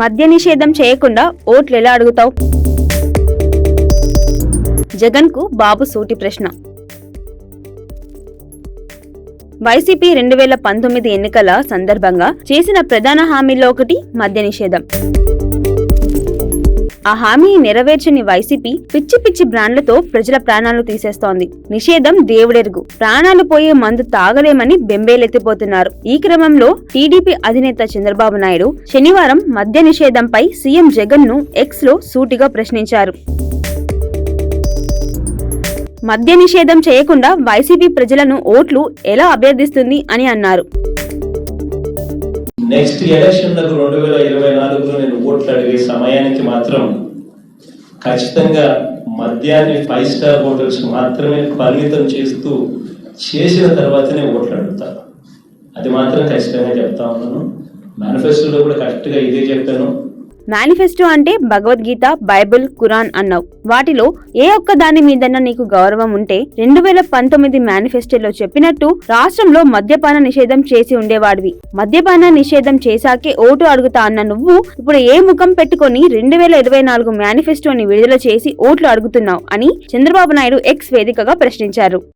మద్య నిషేధం చేయకుండా ఓట్లు ఎలా అడుగుతావు? జగన్కు బాబు సూటి ప్రశ్న. వైసీపీ రెండు వేల పంతొమ్మిది ఎన్నికల సందర్భంగా చేసిన ప్రధాన హామీల్లో ఒకటి మద్య నిషేధం. ఆ హామీని నెరవేర్చని వైసీపీ పిచ్చి పిచ్చి బ్రాండ్లతో ప్రజల ప్రాణాలు తీసేస్తోంది. నిషేధం దేవుడెరుగు. ప్రాణాలు పోయే మందు తాగలేమని బెంబేలెత్తిపోతున్నారు. ఈ క్రమంలో టీడీపీ అధినేత చంద్రబాబు నాయుడు శనివారం మద్య నిషేధంపై సీఎం జగన్ను ఎక్స్లో సూటిగా ప్రశ్నించారు. మద్య నిషేధం చేయకుండా వైసీపీ ప్రజలను ఓట్లు ఎలా అభ్యర్థిస్తుంది అని అన్నారు. నెక్స్ట్ ఎలక్షన్లకు రెండు వేల ఇరవై నాలుగులో నేను ఓట్లు అడిగే సమయానికి మాత్రం ఖచ్చితంగా మద్యాన్ని ఫైవ్ స్టార్ హోటల్స్ మాత్రమే పరిమితం చేస్తూ చేసిన తర్వాతనే ఓట్లు అడుగుతాను అది మాత్రం ఖచ్చితంగా చెప్తా ఉన్నాను. మేనిఫెస్టోలో కూడా కరెక్ట్గా ఇదే చెప్పాను. మేనిఫెస్టో అంటే భగవద్గీత బైబిల్ ఖురాన్ అన్నావు. వాటిలో ఏ ఒక్క దాని మీదన్నా నీకు గౌరవం ఉంటే రెండు వేల పంతొమ్మిది మేనిఫెస్టోలో చెప్పినట్టు రాష్ట్రంలో మద్యపాన నిషేధం చేసి ఉండేవాడివి. మద్యపాన నిషేధం చేశాకే ఓటు అడుగుతా అన్న నువ్వు ఇప్పుడు ఏ ముఖం పెట్టుకొని రెండు వేల ఇరవై నాలుగు మేనిఫెస్టోని విడుదల చేసి ఓట్లు అడుగుతున్నావు అని చంద్రబాబు నాయుడు ఎక్స్ వేదికగా ప్రశ్నించారు.